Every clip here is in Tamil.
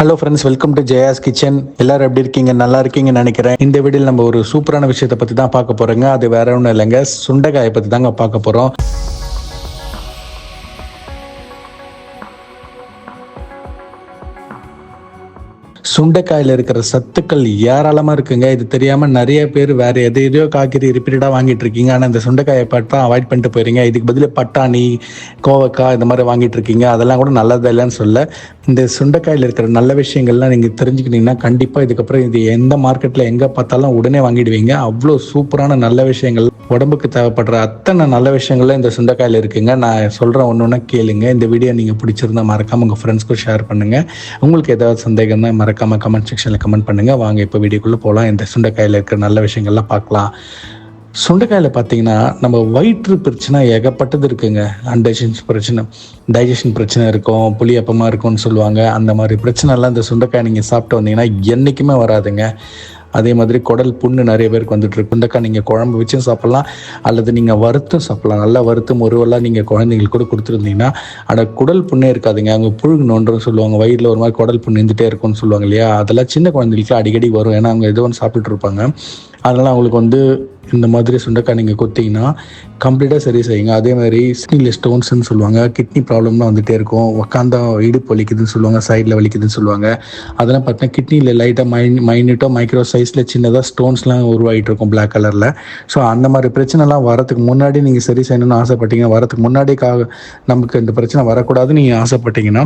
Hello friends welcome to Jaya's kitchen எல்லாரும் எப்படி இருக்கீங்க? நல்லா இருக்கீங்கன்னு நினைக்கிறேன். இந்த வீடியோவில் நம்ம ஒரு சூப்பரான விஷயத்தை பற்றி தான் பார்க்க போகிறோங்க அது வேற ஒன்றும் இல்லைங்க. சுண்டைக்காயை பற்றி தாங்க பார்க்க போகிறோம் சுண்டைக்காயில் இருக்கிற சத்துக்கள் ஏராளமாக இருக்குங்க. இது தெரியாமல் நிறைய பேர் வேறு எது எதையோ காய்கறி ரிப்பீட்டடாக வாங்கிட்டு இருக்கீங்க. ஆனால் இந்த சுண்டைக்காயை பார்த்தா அவாய்ட் பண்ணிட்டு போயிருங்க. இதுக்கு பதில் பட்டாணி கோவக்காய் இந்த மாதிரி வாங்கிட்டு இருக்கீங்க. அதெல்லாம் கூட நல்லது இல்லைன்னு சொல்ல. இந்த சுண்டைக்காயில் இருக்கிற நல்ல விஷயங்கள்லாம் நீங்கள் தெரிஞ்சுக்கிட்டீங்கன்னா கண்டிப்பாக இதுக்கப்புறம் இது எந்த மார்க்கெட்டில் எங்கே பார்த்தாலும் உடனே வாங்கிடுவீங்க. அவ்வளோ சூப்பரான நல்ல விஷயங்கள். உடம்புக்கு தேவைப்படுற அத்தனை நல்ல விஷயங்கள்லாம் இந்த சுண்டைக்காயில் இருக்குங்க. நான் சொல்கிறேன் ஒன்று ஒன்றா கேளுங்க. இந்த வீடியோ நீங்கள் பிடிச்சிருந்தா மறக்காமல் உங்கள் ஃப்ரெண்ட்ஸ்க்கும் ஷேர் பண்ணுங்கள் உங்களுக்கு ஏதாவது சந்தேகம் தான் மறக்காமல் கமெண்ட் செக்ஷனில் கமெண்ட் பண்ணுங்கள் வாங்க இப்போ வீடியோக்குள்ளே போகலாம் இந்த சுண்டைக்காயில் இருக்கிற நல்ல விஷயங்கள்லாம் பார்க்கலாம். சுண்டைக்காயில் பார்த்தீங்கன்னா நம்ம வயிற்று பிரச்சனை ஏகப்பட்டது இருக்குங்க. அன்டைஜஷன் பிரச்சனை டைஜஷன் பிரச்சனை இருக்கும். புளியப்பமாக இருக்கும்னு சொல்லுவாங்க. அந்த மாதிரி பிரச்சனைலாம் இந்த சுண்டைக்காய் நீங்கள் சாப்பிட்டு வந்தீங்கன்னா என்றைக்குமே வராதுங்க. அதே மாதிரி குடல் புண்ணு நிறைய பேருக்கு வந்துட்டு இருக்கு சுண்டைக்காய் நீங்கள் குழம்பு வச்சும் சாப்பிட்லாம் அல்லது நீங்கள் வறுத்தும் சாப்பிட்லாம். நல்லா வருத்தம் முருவெல்லாம் நீங்கள் குழந்தைங்களுக்கு கூட கொடுத்துருந்தீங்கன்னா ஆனால் குடல் புண்ணே இருக்காதுங்க. அங்கே புழுகு நோண்டுன்னு சொல்லுவாங்க. வயிறில் ஒரு மாதிரி குடல் புண்ணு இருந்துகிட்டே இருக்கும்னு சொல்லுவாங்க இல்லையா? அதெல்லாம் சின்ன குழந்தைகளுக்கு அடிக்கடி வரும். ஏன்னா அவங்க எதோ ஒன்று சாப்பிட்டுட்டு இருப்பாங்க. அதனால் அவங்களுக்கு வந்து இந்த மாதிரி சுண்டைக்காய் நீங்கள் கொத்திங்கன்னா கம்ப்ளீட்டாக சரி செய்யுங்க. அதே மாதிரி ஸ்கின்ல ஸ்டோன்ஸ்னு சொல்லுவாங்க. கிட்னி ப்ராப்ளம்லாம் வந்துகிட்டே இருக்கும். உக்காந்தா இடுப்பு வலிக்குதுன்னு சொல்லுவாங்க. சைடில் வலிக்குதுன்னு சொல்லுவாங்க. அதெல்லாம் பார்த்தீங்கன்னா கிட்னியில் லைட்டாக மைன் மைன்யூட்டாக மைக்ரோ சைஸில் சின்னதாக ஸ்டோன்ஸ்லாம் உருவாகிட்டு இருக்கும் பிளாக் கலரில் ஸோ அந்த மாதிரி பிரச்சனைலாம் வரதுக்கு முன்னாடி நீங்கள் சரி செய்யணும்னு ஆசைப்பட்டீங்கன்னா வரதுக்கு முன்னாடி கா நமக்கு இந்த பிரச்சனை வரக்கூடாதுன்னு நீங்கள் ஆசைப்பட்டீங்கன்னா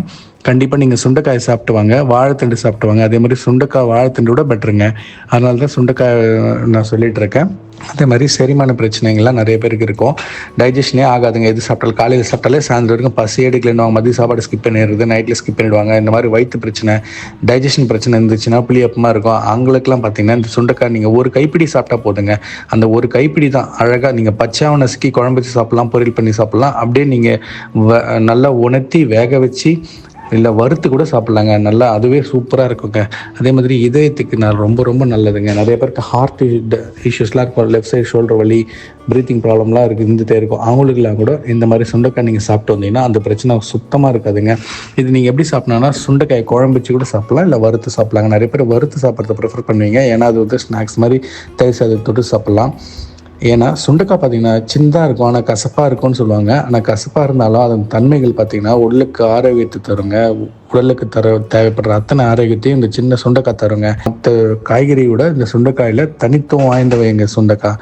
கண்டிப்பாக நீங்கள் சுண்டைக்காய் சாப்பிட்டு வாங்க. வாழைத்தண்டு சாப்பிட்டு வாங்க. அதே மாதிரி சுண்டைக்காய் வாழைத்தண்டு விட பெட்டருங்க அதனால தான் சுண்டைக்காய் நான் சொல்லிட்டு இருக்கேன். அதே மாதிரி செரிமான பிரச்சனைகள்லாம் நிறைய பேருக்கு இருக்கும். டைஜஷனே ஆகாதுங்க. எது சாப்பிட்டாலும் காலையில் சாப்பிட்டாலே சாயந்தரம் வரைக்கும் பசி எடுக்கலன்னுவாங்க மதிய சாப்பாடு ஸ்கிப் பண்ணிடுறது நைட்டில் ஸ்கிப் பண்ணிடுவாங்க. இந்த மாதிரி வயிற்று பிரச்சனை டைஜஷன் பிரச்சனை இருந்துச்சுன்னா புளியப்பமாக இருக்கும். அவங்களுக்குலாம் பார்த்தீங்கன்னா இந்த சுண்டக்காய் நீங்கள் ஒரு கைப்பிடி சாப்பிட்டா போதுங்க. அந்த ஒரு கைப்பிடி தான் அழகாக நீங்கள் பச்சாவை நசுக்கி குழம்பு வச்சு சாப்பிட்லாம் பொரியல் பண்ணி சாப்பிட்லாம். அப்படியே நீங்கள் நல்லா உணர்த்தி வேக வச்சு இல்லை வறுத்து கூட சாப்பிட்லாங்க. நல்லா அதுவே சூப்பராக இருக்குங்க. அதே மாதிரி இதயத்துக்கு நான் ரொம்ப ரொம்ப நல்லதுங்க. நிறைய பேருக்கு ஹார்ட் இஷ்யூஸ்லாம் இருக்கும். லெஃப்ட் சைடு ஷோல்டர் வலி ப்ரீத்திங் ப்ராப்ளம்லாம் இருக்குது இருந்துகிட்டே இருக்கும். அவங்களுக்குலாம் கூட இந்த மாதிரி சுண்டைக்காய் நீங்கள் சாப்பிட்டு வந்தீங்கன்னா அந்த பிரச்சனை சுத்தமாக இருக்காதுங்க. இது நீங்கள் எப்படி சாப்பிட்னா சுண்டைக்காய் குழம்பு வச்சு கூட சாப்பிட்லாம் இல்லை வறுத்து சாப்பிட்லாங்க. நிறைய பேர் வறுத்து சாப்பிட்றத ப்ரிஃபர் பண்ணுவீங்க. ஏன்னா அது வந்து ஸ்நாக்ஸ் மாதிரி தயிர் சாதத்தை தொட்டு சாப்பிட்லாம். ஏன்னா சுண்டக்காய் பார்த்தீங்கன்னா சின்னதாக இருக்கும் ஆனால் கசப்பாக இருக்கும்னு சொல்லுவாங்க. ஆனால் கசப்பாக இருந்தாலும் அதன் தன்மைகள் பார்த்தீங்கன்னா உடலுக்கு ஆரோக்கியத்தை தருங்க. உடலுக்கு தர தேவைப்படுற அத்தனை ஆரோக்கியத்தையும் இந்த சின்ன சுண்டைக்காய் தருங்க. மற்ற காய்கறியோட இந்த சுண்டைக்காயில் தனித்துவம் வாய்ந்தவைங்க சுண்டைக்காய்.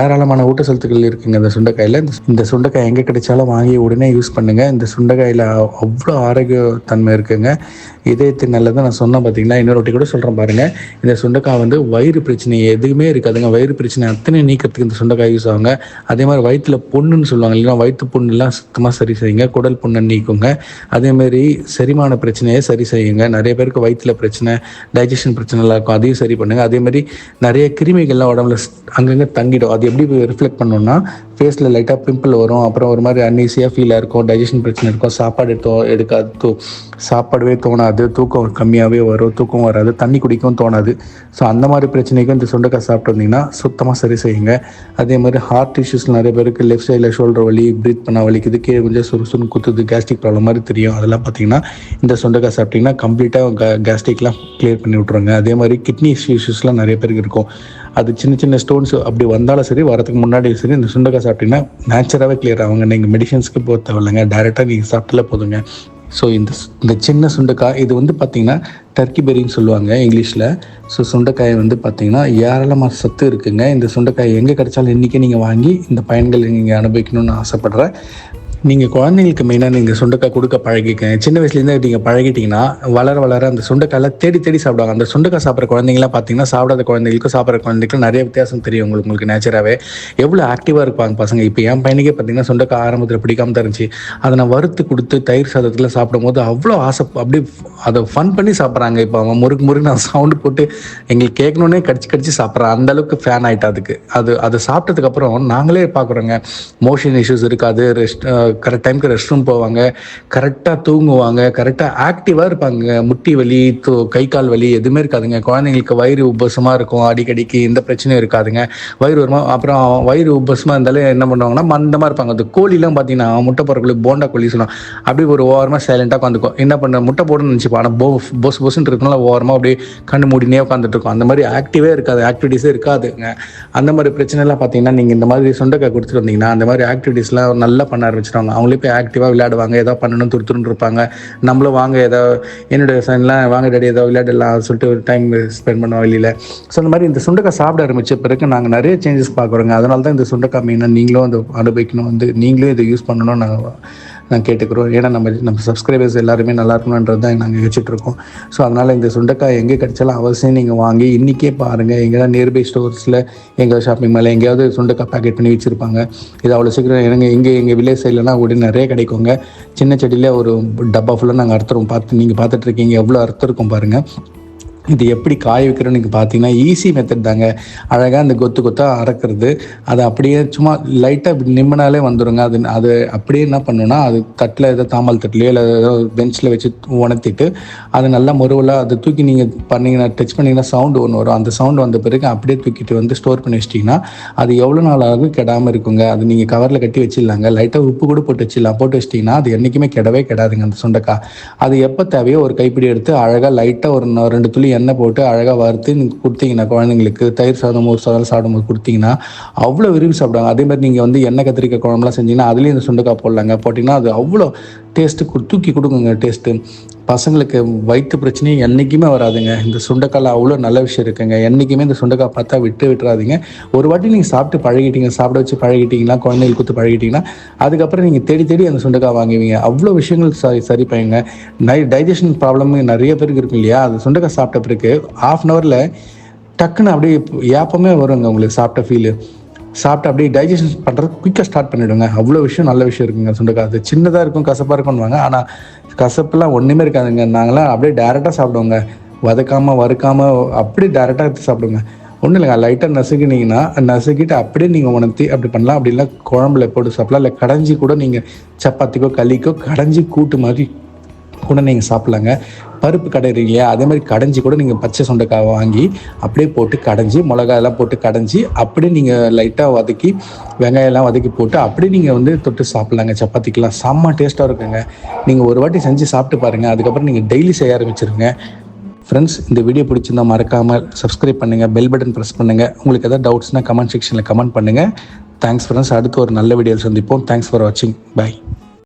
ஏராளமான ஊட்டச்சத்துக்கள் இருக்குங்க இந்த சுண்டைக்காயில். இந்த சுண்டைக்காய் எங்கே கிடைச்சாலும் வாங்கி உடனே யூஸ் பண்ணுங்கள் இந்த சுண்டைக்காயில் அவ்வளோ ஆரோக்கிய தன்மை இருக்குங்க. இதயத்தின் நல்லது நான் சொன்னேன் பார்த்தீங்கன்னா இன்னொரு வாட்டி கூட சொல்கிறேன் பாருங்கள் இந்த சுண்டைக்காய் வந்து வயிறு பிரச்சனை எதுவுமே இருக்காதுங்க. வயிறு பிரச்சனை அத்தனை நீக்கிறதுக்கு இந்த சுண்டைக்காய் யூஸ் ஆகுங்க. அதே மாதிரி வயிற்றுல புண்ணுன்னு சொல்லுவாங்க இல்லைன்னா வயிற்று புண்ணுலாம் சுத்தமாக சரி செய்யுங்க. குடல் புண்ணை நீக்குங்க. அதே மாதிரி செரிமான பிரச்சனையை சரி செய்யுங்க. நிறைய பேருக்கு வயிற்றுல பிரச்சனை டைஜஷன் பிரச்சனைலாம் இருக்கும். அதையும் சரி பண்ணுங்க. அதே மாதிரி நிறைய கிருமிகள்லாம் உடம்புல அங்கங்கே தங்கிடும். அது எப்படி ரிஃப்ளெக்ட் பண்ணோம்னா ஃபேஸில் லைட்டாக பிம்பிள் வரும். அப்புறம் ஒரு மாதிரி அன்ஈஸியாக ஃபீலாக இருக்கும். டைஜஷன் பிரச்சனை இருக்கும். சாப்பாடு தோ எடுக்காது. தூ சாப்பாடவே தோணாது. தூக்கம் கம்மியாகவே வரும். தூக்கம் வராது. தண்ணி குடிக்கவும் தோணாது. ஸோ அந்த மாதிரி பிரச்சனைக்கும் இந்த சுண்டைக்காய் சாப்பிட்டு வந்தீங்கன்னா சுத்தமாக சரி செய்யுங்க. அதே மாதிரி ஹார்ட் இஷ்யூஸ் நிறைய பேருக்கு லெஃப்ட் சைடில் ஷோல்டர் வலி ப்ரீத் பண்ண வலிக்குது கீழே கொஞ்சம் சுறுசுறுன்னு குத்துது கேஸ்ட்ரிக் ப்ராப்ளம் மாதிரி தெரியும். அதெல்லாம் பார்த்தீங்கன்னா இந்த சுண்டைக்காய் சாப்பிட்டிங்கன்னா கம்ப்ளீட்டாக கேஸ்ட்ரிக்லாம் கிளியர் பண்ணி விட்ருங்க அதே மாதிரி கிட்னி இஷ்யூஸ்லாம் நிறைய பேருக்கு இருக்கும். அது சின்ன சின்ன ஸ்டோன்ஸ் அப்படி வந்தாலும் சரி வரதுக்கு முன்னாடி சரி இந்த சுண்டைக்காய் சாப்பிட்டீங்கன்னா நேச்சுராகவே கிளியர் ஆகுங்க. நீங்கள் மெடிசன்ஸ்க்கு போக தேவையில்லைங்க. டேரெக்டாக நீங்கள் சாப்பிட்டாலே போதுங்க. ஸோ இந்த இந்த சின்ன சுண்டைக்காய் இது வந்து பார்த்தீங்கன்னா டர்க்கி பெரின்னு சொல்லுவாங்க இங்கிலீஷில். ஸோ சுண்டைக்காய் வந்து பார்த்தீங்கன்னா ஏராளமாக சத்து இருக்குங்க. இந்த சுண்டைக்காய் எங்கே கிடைச்சாலும் இன்றைக்கி நீங்கள் வாங்கி இந்த பயன்களை நீங்கள் அனுபவிக்கணும்னு ஆசைப்பட்றேன். நீங்கள் குழந்தைங்களுக்கு மெயினாக நீங்கள் சுண்டைக்காய் கொடுக்க பழகிக்கங்க சின்ன வயசுலேருந்தே நீங்கள் பழகிட்டீங்கன்னா வளர வளர அந்த சுண்டைக்காயில் தேடி தேடி சாப்பிடுவாங்க. அந்த சுண்டைக்காய் சாப்பிட்ற குழந்தைங்களாம் பார்த்தீங்கன்னா சாப்பிடாத குழந்தைங்களுக்கும் சாப்பிட்ற குழந்தைங்களுக்கும் நிறைய வித்தியாசம் தெரியும் உங்களுக்கு உங்களுக்கு நேச்சராகவே எவ்வளோ ஆக்டிவாக இருப்பாங்க பசங்க. இப்போ என் பையனுக்கே பார்த்தீங்கன்னா சுண்டைக்காய் ஆரம்பத்தில் பிடிக்காம தருந்துச்சு அதை நான் வறுத்து கொடுத்து தயிர் சாதத்தில் சாப்பிடும்போது அவ்வளோ ஆசை அப்படி அதை ஃபன் பண்ணி சாப்பிட்றாங்க. இப்போ அவன் முறுக்கு முறுக்கு நான் சவுண்டு போட்டு எங்களுக்கு கேட்கணுன்னே கடிச்சு கடிச்சு சாப்பிட்றான். அந்த அளவுக்கு ஃபேன் ஆகிட்டா அதுக்கு. அது அதை சாப்பிட்டதுக்கப்புறம் நாங்களே பார்க்குறோங்க மோஷன் இஷ்யூஸ் இருக்காது ரெஸ்ட் கரெக்ட் டைமுக்கு ரெஸ்ட் ரூம் போவாங்க. கரெக்டாக தூங்குவாங்க. கரெக்டாக ஆக்டிவாக இருப்பாங்க. முட்டி வலி தூ கை கால் வலி எதுவுமே இருக்காதுங்க. குழந்தைங்களுக்கு வயிறு உபசமாக இருக்கும். அடிக்கடிக்கு எந்த பிரச்சனையும் இருக்காதுங்க. வயிறு வருமா அப்புறம் வயிறு உபசமாக இருந்தாலே என்ன பண்ணுவாங்கன்னா மந்தமாக இருப்பாங்க. அந்த கோழிலாம் பார்த்தீங்கன்னா முட்டை போடுற போண்டா கோழி சொல்லலாம் அப்படியே ஒரு ஓரமாக சைலண்டாக உட்காந்துக்கும். என்ன பண்ண முட்டை போடணும்னு நினச்சிப்போம். ஆனால் போ பொஸ் பொஸ்ன்னு இருக்கனால ஓரமாக அப்படியே கண்ணு மூடினே உட்காந்துட்டு இருக்கும் அந்த மாதிரி ஆக்டிவே இருக்காது. ஆக்டிவிட்டீஸே இருக்காதுங்க. அந்த மாதிரி பிரச்சனைலாம் பார்த்தீங்கன்னா நீங்கள் இந்த மாதிரி சுண்டைக்காய் கொடுத்துட்டு வந்தீங்கன்னா அந்த மாதிரி ஆக்டிவிட்டீஸ்லாம் நல்லா பண்ண பண்ணுவாங்க அவங்களே போய் ஆக்டிவாக விளையாடுவாங்க. ஏதோ பண்ணணும் துருத்துருன்னு இருப்பாங்க. நம்மளும் வாங்க ஏதோ என்னுடைய சன்லாம் வாங்க டேடி ஏதோ விளையாடலாம் சொல்லிட்டு ஒரு டைம் ஸ்பெண்ட் பண்ணுவோம் வெளியில். ஸோ அந்த மாதிரி இந்த சுண்டக்காய் சாப்பிட ஆரம்பிச்ச பிறகு நாங்கள் நிறைய சேஞ்சஸ் பார்க்குறோங்க. அதனால தான் இந்த சுண்டக்காய் மீனை நீங்களும் அந்த அனுபவிக்கணும் வந்து நீங்களும் இதை யூஸ் பண்ணணும்னு நாங்கள் நாங்கள் கேட்டுக்கிறோம். ஏன்னா நம்ம நம்ம சப்ஸ்கிரைபர்ஸ் எல்லாருமே நல்லா இருக்கணுன்றது தான் நாங்கள் யோசிச்சிட்டுருக்கோம் ஸோ அதனால் இந்த சுண்டைக்காய் எங்கே கிடைச்சாலும் அவசியம் நீங்கள் வாங்கி இன்றைக்கே பாருங்கள் எங்கேயாவது நியர்பை ஸ்டோர்ஸில் எங்கள் ஷாப்பிங் மேலே எங்கேயாவது சுண்டைக்காய் பேக்கெட் பண்ணி வச்சுருப்பாங்க. இது அவ்வளோ சீக்கிரம் எனக்கு இங்கே எங்கள் வில்லேஜ் சைட்லனா உடனே நிறைய கிடைக்குங்க. சின்ன செடியில் ஒரு டப்பா ஃபுல்லாக நாங்கள் அறுத்துறோம் பார்த்து நீங்கள் பார்த்துட்ருக்கீங்க எவ்வளோ அறுத்து இருக்கும் பாருங்கள் இது எப்படி காய வைக்கிறோன்னு நீங்கள் பார்த்தீங்கன்னா ஈஸி மெத்தட் தாங்க. அழகாக அந்த கொத்து கொத்தாக அறக்கிறது அது அப்படியே சும்மா லைட்டாக நிம்மனாலே வந்துடுங்க அது அது அப்படியே என்ன பண்ணுன்னா அது தட்டில் ஏதோ தாமல் தட்டிலையோ இல்லை ஏதோ பெஞ்சில் வச்சு உணர்த்திட்டு அது நல்லா முருவலாக அதை தூக்கி நீங்கள் பண்ணிங்கன்னா டச் பண்ணிங்கன்னா சவுண்டு ஒன்று வரும். அந்த சவுண்டு வந்த பிறகு அப்படியே தூக்கிட்டு வந்து ஸ்டோர் பண்ணி வச்சிட்டிங்கன்னா அது எவ்வளோ நாள் ஆகும் கெடாமல் இருக்குங்க. அது நீங்கள் கவரில் கட்டி வச்சிடலாங்க. லைட்டாக உப்பு கூட போட்டு வச்சிடலாம். போட்டு வச்சிட்டிங்கன்னா அது என்றைக்குமே கெடவே கெடாதுங்க அந்த சுண்டைக்காய் அது எப்போ தேவையோ ஒரு கைப்பிடி எடுத்து அழகாக லைட்டாக ஒரு ரெண்டு துளி எண்ணெய் போட்டு அழகாக வறுத்து நீங்கள் கொடுத்தீங்கன்னா குழந்தைங்களுக்கு தயிர் சாதம் ஒரு சாதம் சாப்பிடும்போது கொடுத்தீங்கன்னா அவ்வளோ விரும்பி சாப்பிடுவாங்க. அதே மாதிரி நீங்கள் வந்து எண்ணெய் கத்திரிக்காய் குழம்புலாம் செஞ்சீங்கன்னா அதுலேயும் இந்த சுண்டைக்காய் போடலாங்க. போட்டிங்கன்னா அது அவ்வளோ டேஸ்ட்டு தூக்கி கொடுக்குங்க டேஸ்ட்டு பசங்களுக்கு வயிற்று பிரச்சனையும் என்றைக்குமே வராதுங்க. இந்த சுண்டைக்காயில் அவ்வளோ நல்ல விஷயம் இருக்குங்க. என்றைக்குமே இந்த சுண்டைக்காய் பார்த்தா விட்டு விட்டுறாதீங்க. ஒரு வாட்டி நீங்கள் சாப்பிட்டு பழகிட்டீங்க சாப்பிட வச்சு பழகிட்டீங்கன்னா குழந்தைகள் கொடுத்து பழகிட்டீங்கன்னா அதுக்கப்புறம் நீங்கள் தேடி தேடி அந்த சுண்டைக்காய் வாங்குவீங்க. அவ்வளோ விஷயங்கள் சரி சரி பண்ணுங்க நை டைஜஷன் ப்ராப்ளம் நிறைய பேருக்கு இருக்கும் இல்லையா? அது சுண்டைக்காய் சாப்பிட்ட பிறகு ஆஃப் அன் ஹவரில் டக்குன்னு அப்படியே ஏப்பமே வருங்க உங்களுக்கு சாப்பிட்ட ஃபீலு சாப்பிட்டு அப்படியே டைஜஷன் பண்ணுறது குயிக்காக ஸ்டார்ட் பண்ணிவிடுங்க அவ்வளோ விஷயம் நல்ல விஷயம் இருக்குங்க சுண்டைக்காய் அது சின்னதாக இருக்கும் கசப்பாக இருக்கும்னுவாங்க. ஆனால் கசப்புலாம் ஒன்றுமே இருக்காதுங்க. நாங்களாம் அப்படியே டேரெக்டாக சாப்பிடுவோங்க. வதக்காமல் வறுக்காமல் அப்படியே டேரெக்டாக எடுத்து சாப்பிடுங்க ஒன்றும் இல்லைங்க லைட்டாக நசுக்கினீங்கன்னா நசுக்கிட்டு அப்படியே நீங்கள் உணர்த்தி அப்படி பண்ணலாம். அப்படி குழம்புல போட்டு சாப்பிடலாம். இல்லை கடைஞ்சி கூட நீங்கள் சப்பாத்திக்கோ களிக்கோ கடைஞ்சி கூட்டு மாதிரி கூட நீங்கள் சாப்பிட்லாங்க. பருப்பு கடையிறீங்க இல்லையா? அதே மாதிரி கடைஞ்சி கூட நீங்கள் பச்சை சுண்டைக்காய் வாங்கி அப்படியே போட்டு கடைஞ்சி மிளகாயெல்லாம் போட்டு கடைஞ்சி அப்படியே நீங்கள் லைட்டாக வதக்கி வெங்காயம்லாம் வதக்கி போட்டு அப்படியே நீங்கள் வந்து தொட்டு சாப்பிட்லாங்க. சப்பாத்திக்கெலாம் செம்ம டேஸ்ட்டாக இருக்குங்க. நீங்கள் ஒரு வாட்டி செஞ்சு சாப்பிட்டு பாருங்கள் அதுக்கப்புறம் நீங்கள் டெய்லி செய்ய ஆரம்பிச்சிருங்க. ஃப்ரெண்ட்ஸ் இந்த வீடியோ பிடிச்சிருந்தா மறக்காமல் சப்ஸ்கிரைப் பண்ணுங்கள் பெல் பட்டன் ப்ரெஸ் பண்ணுங்கள் உங்களுக்கு எதாவது டவுட்ஸ்னால் கமெண்ட் செக்ஷனில் கமெண்ட் பண்ணுங்கள் தேங்க்ஸ் ஃப்ரெண்ட்ஸ் அடுத்து ஒரு நல்ல வீடியோவில் சந்திப்போம். தேங்க்ஸ் ஃபார் வாட்சிங் பாய்